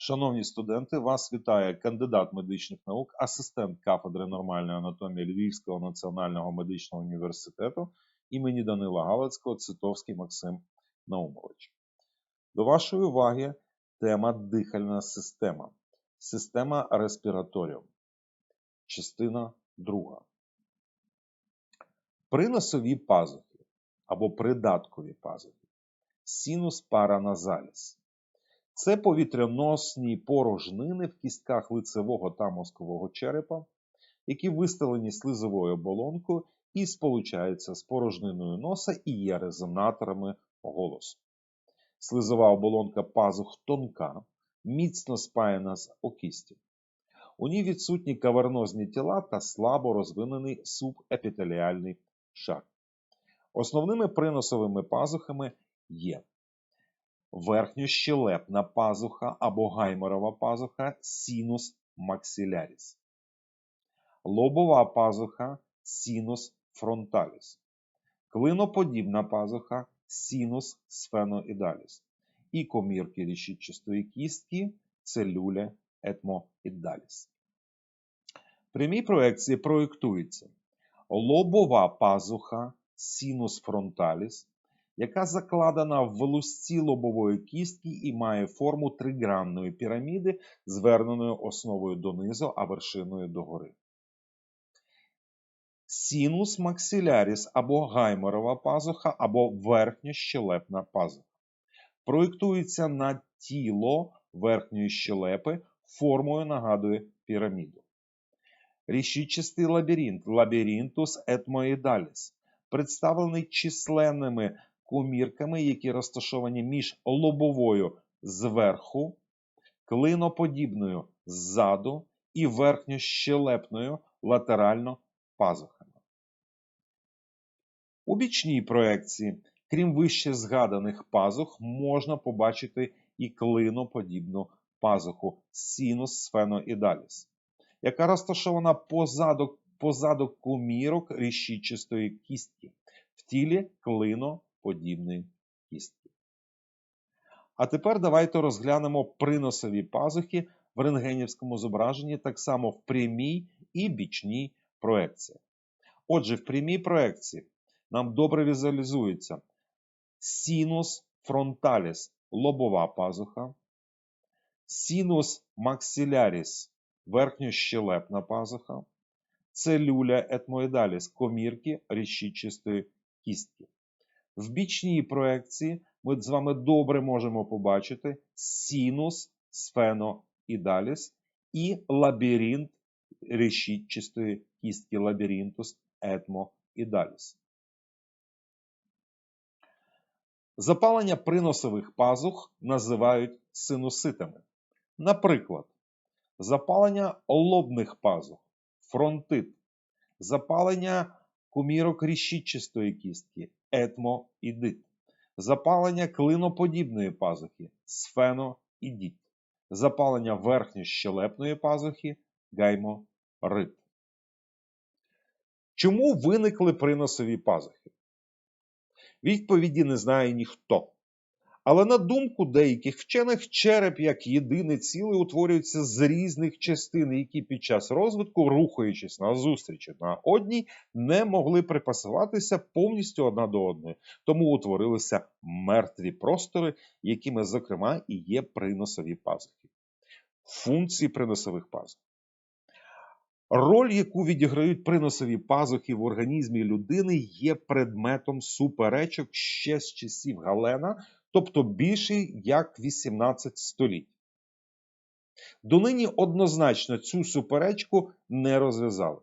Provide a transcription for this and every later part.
Шановні студенти, вас вітає кандидат медичних наук, асистент кафедри нормальної анатомії Львівського національного медичного університету імені Данила Галицького Цитовський Максим Наумович. До вашої уваги тема дихальна система. Система респіраторіум. Частина друга. Приносові пазухи або придаткові пазухи. Синус параназаліс. Це повітряносні порожнини в кістках лицевого та мозкового черепа, які виставлені слизовою оболонкою і сполучаються з порожниною носа і є резонаторами голосу. Слизова оболонка пазух тонка, міцно спаяна з окістю. У ній відсутні кавернозні тіла та слабо розвинений субепітеліальний шар. Основними приносовими пазухами є верхньощелепна пазуха або гайморова пазуха синус максиляріс, лобова пазуха синус фронталіс, клиноподібна пазуха синус сфеноідаліс і комірки рішітчастої кістки целюля етмоідаліс. Прямій проекції проєктується лобова пазуха синус фронталіс яка закладена в лусці лобової кістки і має форму тригранної піраміди, зверненою основою донизу, а вершиною догори. Синус максиляріс або гайморова пазуха, або верхньощелепна пазуха. Проєктується на тіло верхньої щелепи, формою нагадує піраміду. Рішічистий лабіринт лабіринтус етмоїдаліс, представлений численними комірками, які розташовані між лобовою зверху, клиноподібною ззаду і верхньощелепною латерально пазухами. У бічній проекції, крім вище згаданих пазух, можна побачити і клиноподібну пазуху синус сфеноідаліс, яка розташована позаду позаду комірок рішічистої кістки в тілі клино подібної кістки. А тепер давайте розглянемо приносові пазухи в рентгенівському зображенні, так само в прямій і бічній проекції. Отже, в прямій проекції нам добре візуалізується синус фронталіс лобова пазуха, синус максиляріс верхньощелепна пазуха, целюля етмоїдаліс комірки рішічистої кістки. В бічній проекції ми з вами добре можемо побачити синус сфеноідаліс і лабіринт решітчистої кістки лабіринтус етмоідаліс. Запалення приносових пазух називають синуситами. Наприклад, запалення лобних пазух, фронтит, запалення кумірок рішітчистої кістки, етмоідит, запалення клиноподібної пазухи, сфеноідіт, запалення верхньощелепної пазухи, гайморит. Чому виникли приносові пазухи? Відповіді не знає ніхто. Але на думку деяких вчених, череп як єдине ціле утворюється з різних частин, які під час розвитку, рухаючись на зустрічі на одній, не могли припасуватися повністю одна до одної, тому утворилися мертві простори, якими, зокрема, і є приносові пазухи. Функції приносових пазух. Роль, яку відіграють приносові пазухи в організмі людини, є предметом суперечок ще з часів Галена тобто більший як 18 століть. Донині однозначно цю суперечку не розв'язали.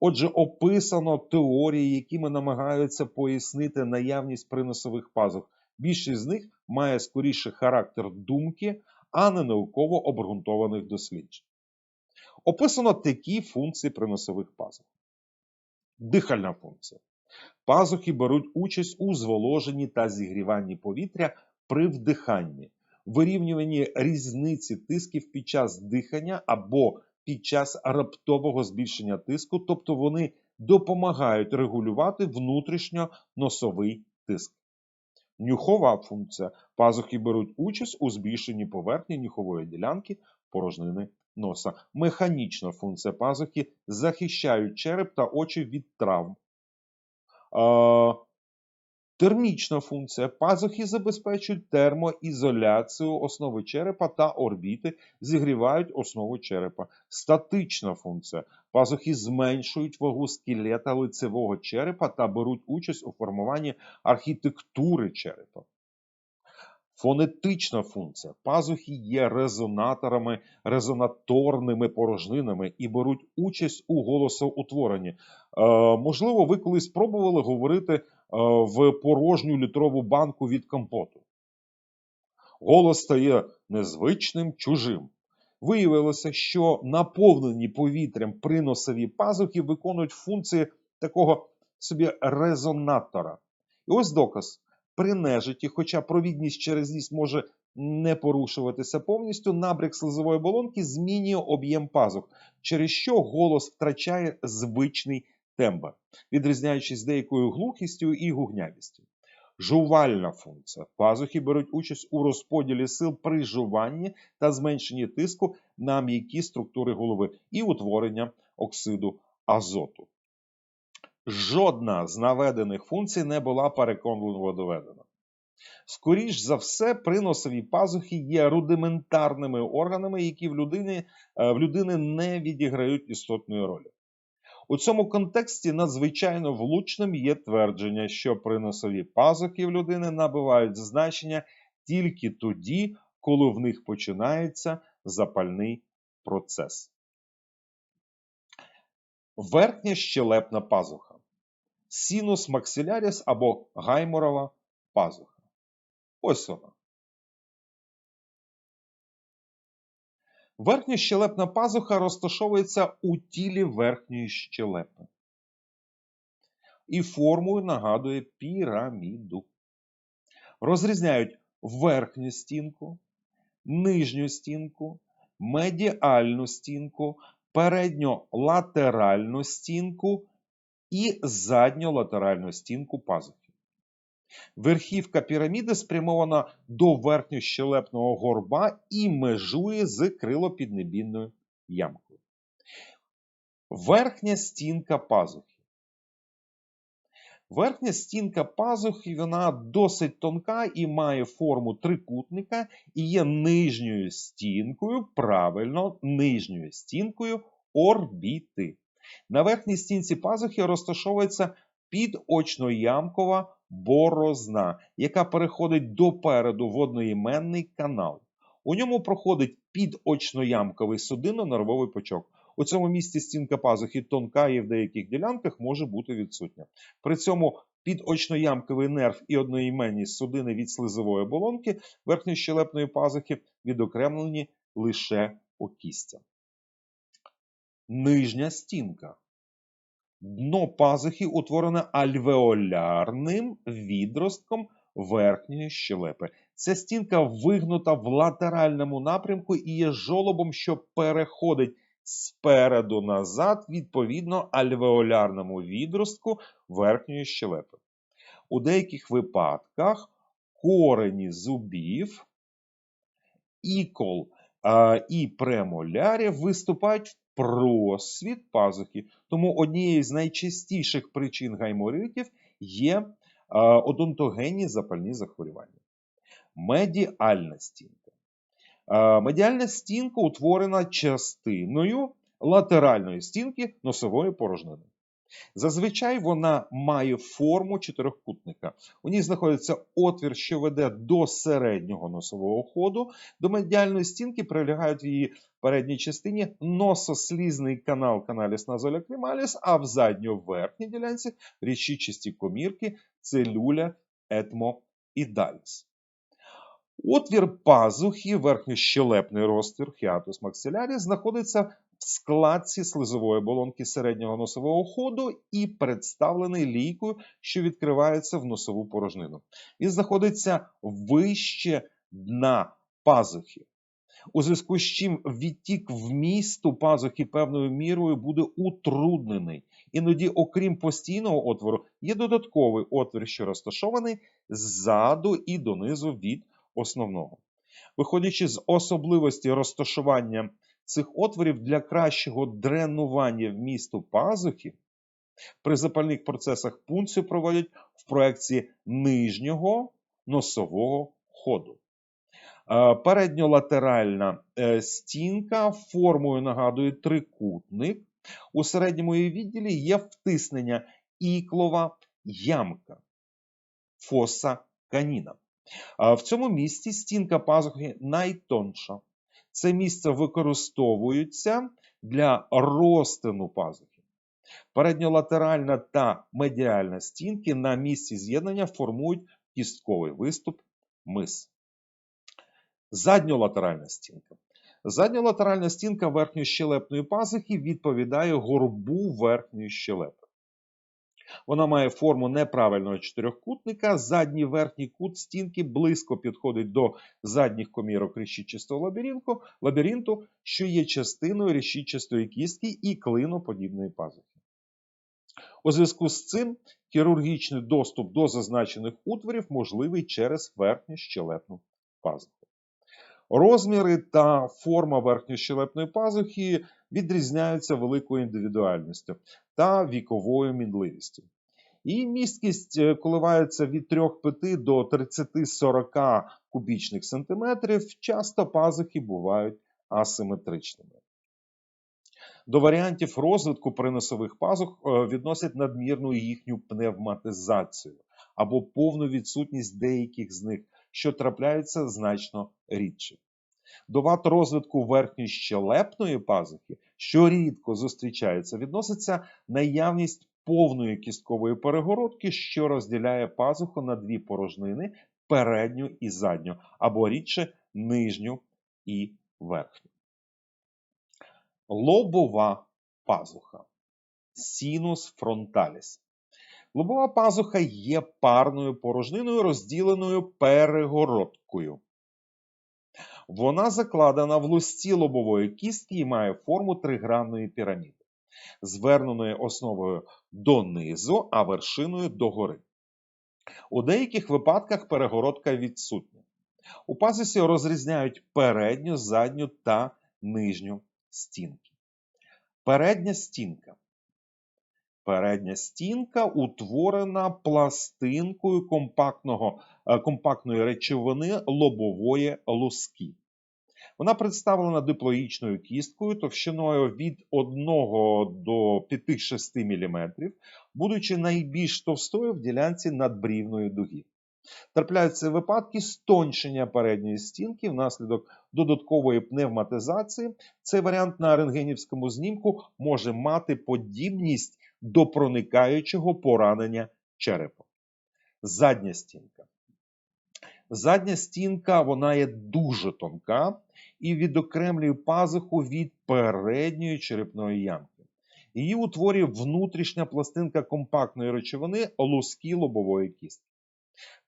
Отже, описано теорії, якими намагаються пояснити наявність приносових пазух. Більшість з них має скоріше характер думки, а не науково обґрунтованих досліджень. Описано такі функції приносових пазух. Дихальна функція. Пазухи беруть участь у зволоженні та зігріванні повітря при вдиханні, вирівнюванні різниці тисків під час дихання або під час раптового збільшення тиску, тобто вони допомагають регулювати внутрішньо носовий тиск. Нюхова функція. Пазухи беруть участь у збільшенні поверхні нюхової ділянки порожнини носа. Механічна функція пазухи захищають череп та очі від травм. Термічна функція пазухи забезпечують термоізоляцію основи черепа та орбіти, зігрівають основу черепа. Статична функція пазухи зменшують вагу скелета лицевого черепа та беруть участь у формуванні архітектури черепа. Фонетична функція. Пазухи є резонаторами, резонаторними порожнинами і беруть участь у голосоутворенні. Е, можливо, ви колись пробували говорити е, в порожню літрову банку від компоту. Голос стає незвичним, чужим. Виявилося, що наповнені повітрям приносові пазухи виконують функції такого собі резонатора. І ось доказ. При нежиті, хоча провідність через ніс може не порушуватися повністю, набряк слизової оболонки змінює об'єм пазух, через що голос втрачає звичний тембр, відрізняючись деякою глухістю і гугнявістю. Жувальна функція. Пазухи беруть участь у розподілі сил при жуванні та зменшенні тиску на м'які структури голови і утворення оксиду азоту. Жодна з наведених функцій не була переконливо доведена. Скоріш за все, приносові пазухи є рудиментарними органами, які в людини, е, в людини не відіграють істотної ролі. У цьому контексті надзвичайно влучним є твердження, що приносові пазухи в людини набувають значення тільки тоді, коли в них починається запальний процес. Верхня щелепна пазуха. Сінус максиляріс або гайморова пазуха. Ось вона. Верхня щелепна пазуха розташовується у тілі верхньої щелепи. І формою нагадує піраміду. Розрізняють верхню стінку, нижню стінку, медіальну стінку, передньолатеральну стінку і задньолатеральну стінку пазухи. Верхівка піраміди спрямована до верхньощелепного горба і межує з крилопіднебінною ямкою. Верхня стінка пазухи. Верхня стінка пазухи вона досить тонка і має форму трикутника і є нижньою стінкою, правильно, нижньою стінкою орбіти. На верхній стінці пазухи розташовується підочноямкова борозна, яка переходить допереду в одноіменний канал. У ньому проходить підочноямковий судинно-нервовий почок. У цьому місці стінка пазухи тонка і в деяких ділянках може бути відсутня. При цьому підочноямковий нерв і одноіменні судини від слизової оболонки верхньої щелепної пазухи відокремлені лише окістям. Нижня стінка. Дно пазухи утворене альвеолярним відростком верхньої щелепи. Ця стінка вигнута в латеральному напрямку і є жолобом, що переходить спереду назад, відповідно альвеолярному відростку верхньої щелепи. У деяких випадках корені зубів, ікол і премолярів виступають просвіт пазухи. Тому однією з найчастіших причин гайморитів є е, одонтогенні запальні захворювання. Медіальна стінка. Е, медіальна стінка утворена частиною латеральної стінки носової порожнини. Зазвичай вона має форму чотирьохкутника. У ній знаходиться отвір, що веде до середнього носового ходу. До медіальної стінки прилягають її передній частині носослізний канал каналіс назоляквімаліс, а в задньо-верхній ділянці річичасті комірки целюля етмоідаліс. Отвір пазухи, верхньощелепний розтвір хіатус максиляріс, знаходиться в складці слизової оболонки середнього носового ходу і представлений лійкою, що відкривається в носову порожнину. Він знаходиться вище дна пазухи. У зв'язку з чим відтік вмісту пазухи певною мірою буде утруднений, Іноді, окрім постійного отвору, є додатковий отвір, що розташований ззаду і донизу від основного. Виходячи з особливості розташування цих отворів для кращого дренування вмісту пазухи, при запальних процесах пункцію проводять в проекції нижнього носового ходу. Е, Передньолатеральна е, стінка формою нагадує трикутник. У середньому її відділі є втиснення іклова ямка, фоса каніна. В цьому місці стінка пазухи найтонша. Це місце використовується для розтину пазухи. Передньолатеральна та медіальна стінки на місці з'єднання формують кістковий виступ мис. Задньолатеральна стінка. Задньолатеральна стінка верхньої щелепної пазухи відповідає горбу верхньої щелепи. Вона має форму неправильного чотирьохкутника. Задній верхній кут стінки близько підходить до задніх комірок решітчастого лабіринту, лабіринту, що є частиною решітчастої кістки і клиноподібної пазухи. У зв'язку з цим хірургічний доступ до зазначених утворів можливий через верхню щелепну пазуху. Розміри та форма верхньощелепної пазухи відрізняються великою індивідуальністю та віковою мінливістю. Її місткість е, коливається від 3,5 до 30-40 кубічних сантиметрів. Часто пазухи бувають асиметричними. До варіантів розвитку приносових пазух е, відносять надмірну їхню пневматизацію або повну відсутність деяких з них, що трапляються значно рідше. До вад розвитку верхньої щелепної пазухи, що рідко зустрічається, відноситься наявність повної кісткової перегородки, що розділяє пазуху на дві порожнини передню і задню, або рідше нижню і верхню. Лобова пазуха. Сінус фронталіс. Лобова пазуха є парною порожниною, розділеною перегородкою. Вона закладена в лусті лобової кістки і має форму тригранної піраміди, зверненої основою донизу, а вершиною догори. У деяких випадках перегородка відсутня. У пазусі розрізняють передню, задню та нижню стінки. Передня стінка. Передня стінка утворена пластинкою компактного, е, компактної речовини лобової луски. Вона представлена диплоїчною кісткою товщиною від 1 до 5-6 мм, будучи найбільш товстою в ділянці надбрівної дуги. Трапляються випадки стончення передньої стінки внаслідок додаткової пневматизації. Цей варіант на рентгенівському знімку може мати подібність до проникаючого поранення черепа. Задня стінка. Задня стінка вона є дуже тонка і відокремлює пазуху від передньої черепної ямки. Її утворює внутрішня пластинка компактної речовини луски лобової кістки.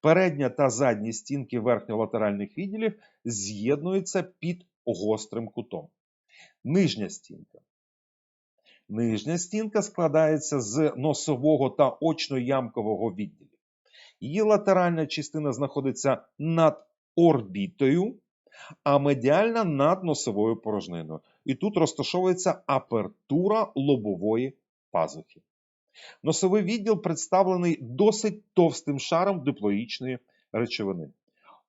Передня та задні стінки верхньолатеральних відділів з'єднуються під гострим кутом. Нижня стінка. Нижня стінка складається з носового та очно-ямкового відділів. Її латеральна частина знаходиться над орбітою, а медіальна над носовою порожниною. І тут розташовується апертура лобової пазухи. Носовий відділ представлений досить товстим шаром диплоїчної речовини.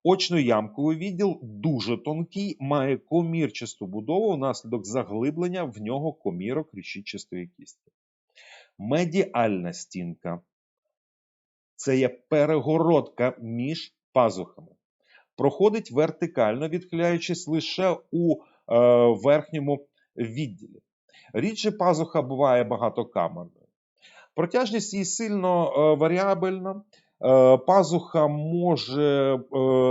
Очно-ямковий відділ дуже тонкий, має комірчасту будову внаслідок заглиблення в нього комірок решітчастої кістки. Медіальна стінка це є перегородка між пазухами. Проходить вертикально, відхиляючись лише у е, верхньому відділі. Рідше пазуха буває багатокамерною. Протяжність її сильно е, варіабельна. Е, пазуха може е,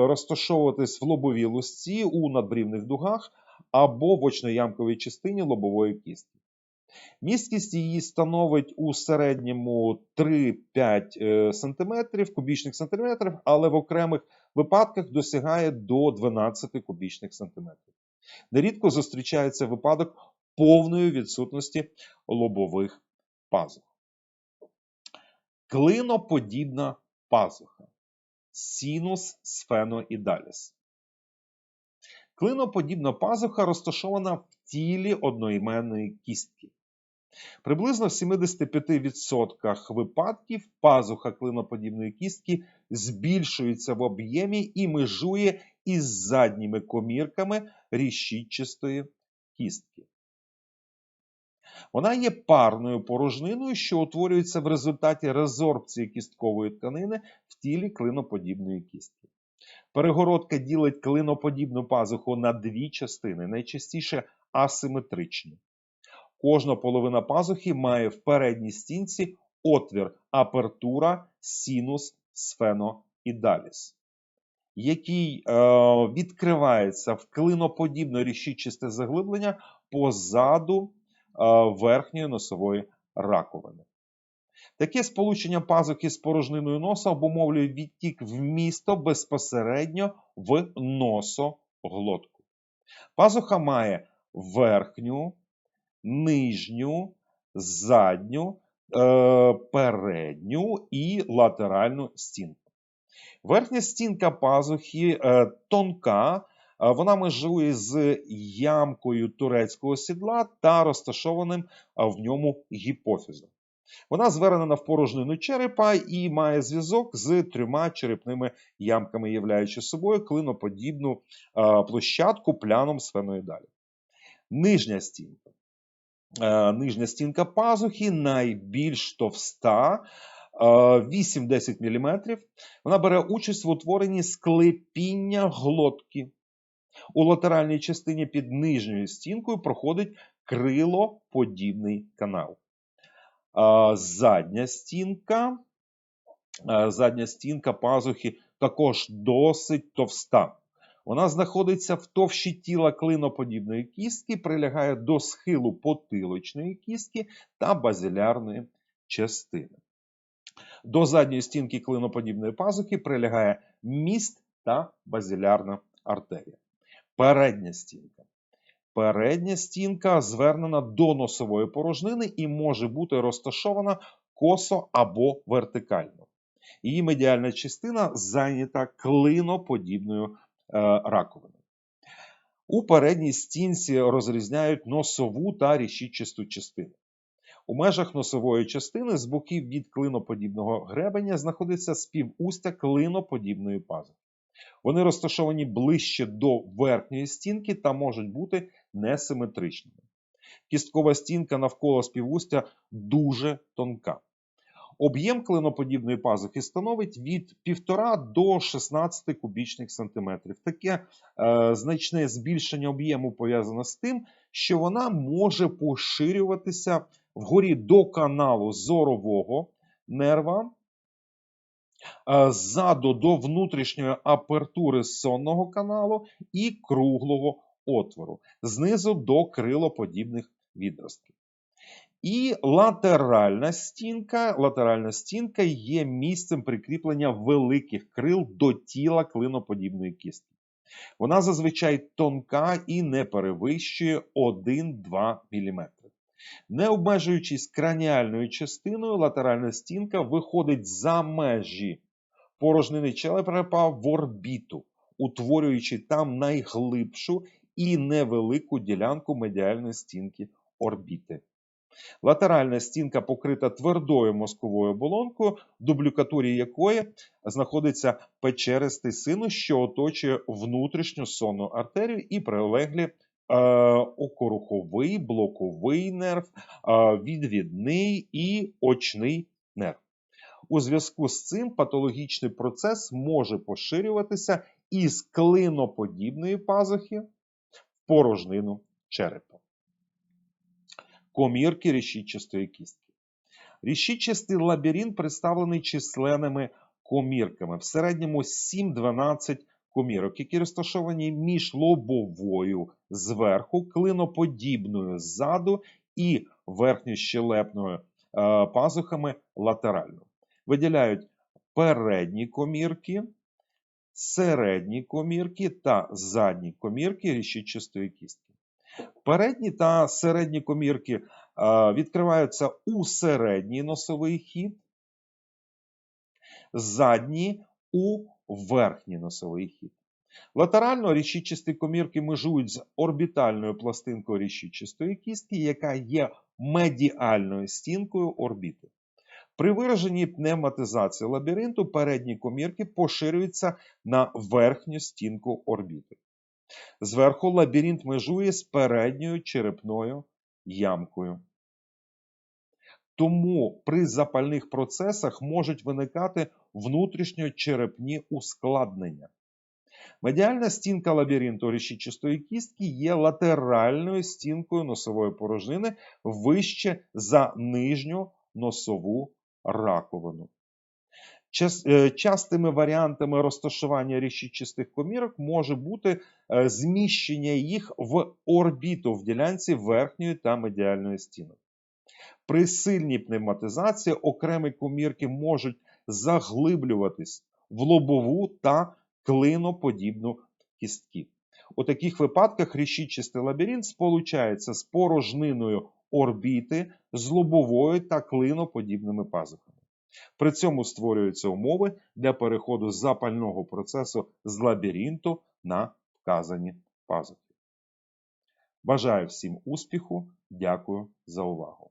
розташовуватись в лобовій лусці у надбрівних дугах або в очноямковій частині лобової кістки. Місткість її становить у середньому 3-5 см, кубічних сантиметрів, але в окремих випадках досягає до 12 кубічних сантиметрів. Нерідко зустрічається випадок повної відсутності лобових пазух. Клиноподібна пазуха. Синус сфеноідаліс. Клиноподібна пазуха розташована в тілі одноіменної кістки. Приблизно в 75% випадків пазуха клиноподібної кістки збільшується в об'ємі і межує із задніми комірками рішітчастої кістки. Вона є парною порожниною, що утворюється в результаті резорбції кісткової тканини в тілі клиноподібної кістки. Перегородка ділить клиноподібну пазуху на дві частини, найчастіше асиметричні. Кожна половина пазухи має в передній стінці отвір апертура синус сфеноідаліс, який е, відкривається в клиноподібно рішічисте заглиблення позаду верхньої носової раковини. Таке сполучення пазухи з порожниною носа обумовлює відтік вмісто безпосередньо в носоглотку. Пазуха має верхню, нижню, задню, е, передню і латеральну стінку. Верхня стінка пазухи е, тонка, е, вона межує з ямкою турецького сідла та розташованим в ньому гіпофізом. Вона звернена в порожнину черепа і має зв'язок з трьома черепними ямками, являючи собою клиноподібну площадку пляном сфеноїдалі. Нижня стінка. Нижня стінка пазухи найбільш товста. 8-10 мм. Вона бере участь в утворенні склепіння глотки. У латеральній частині під нижньою стінкою проходить крилоподібний канал задня стінка. Задня стінка пазухи також досить товста. Вона знаходиться в товщі тіла клиноподібної кістки, прилягає до схилу потилочної кістки та базилярної частини. До задньої стінки клиноподібної пазухи прилягає міст та базилярна артерія. Передня стінка Передня стінка звернена до носової порожнини і може бути розташована косо або вертикально. Її медіальна частина зайнята клиноподібною е, раковиною. У передній стінці розрізняють носову та рішітчасту частину. У межах носової частини з боків від клиноподібного гребеня знаходиться співустя клиноподібної пазухи. Вони розташовані ближче до верхньої стінки та можуть бути несиметричними. Кісткова стінка навколо співустя дуже тонка. Об'єм клиноподібної пазухи становить від 1,5 до 16 кубічних сантиметрів. Таке е, значне збільшення об'єму пов'язане з тим, що вона може поширюватися вгорі до каналу зорового нерва ззаду до внутрішньої апертури сонного каналу і круглого отвору, знизу до крилоподібних відростків. І латеральна стінка латеральна стінка є місцем прикріплення великих крил до тіла клиноподібної кістки. Вона зазвичай тонка і не перевищує 1-2 мм. Не обмежуючись краніальною частиною, латеральна стінка виходить за межі порожнини черепа в орбіту, утворюючи там найглибшу і невелику ділянку медіальної стінки орбіти. Латеральна стінка покрита твердою мозковою оболонкою, в дублікатурі якої знаходиться печеристий синус, що оточує внутрішню сонну артерію і прилеглі окоруховий, блоковий нерв, е, відвідний і очний нерв. У зв'язку з цим патологічний процес може поширюватися із клиноподібної пазухи в порожнину черепа. Комірки рішітчастої кістки. Рішітчастий лабіринт представлений численними комірками. В середньому 7-12 комірок, які розташовані між лобовою зверху, клиноподібною ззаду і верхньощелепною е, пазухами латерально. Виділяють передні комірки, середні комірки та задні комірки рішітчастої кістки. Передні та середні комірки е, відкриваються у середній носовий хід, задні у верхній носовий хід. Латерально рішічасті комірки межують з орбітальною пластинкою рішічастої кістки, яка є медіальною стінкою орбіти. При вираженні пневматизації лабіринту передні комірки поширюються на верхню стінку орбіти. Зверху лабіринт межує з передньою черепною ямкою. Тому при запальних процесах можуть виникати внутрішньочерепні ускладнення. Медіальна стінка лабіринту рішічастої кістки є латеральною стінкою носової порожнини вище за нижню носову раковину. Частими варіантами розташування рішічастих комірок може бути е, зміщення їх в орбіту в ділянці верхньої та медіальної стінок. При сильній пневматизації окремі комірки можуть заглиблюватись в лобову та клиноподібну кістки. У таких випадках рішічистий лабіринт сполучається з порожниною орбіти, з лобовою та клиноподібними пазухами. При цьому створюються умови для переходу запального процесу з лабіринту на вказані пазухи. Бажаю всім успіху, дякую за увагу.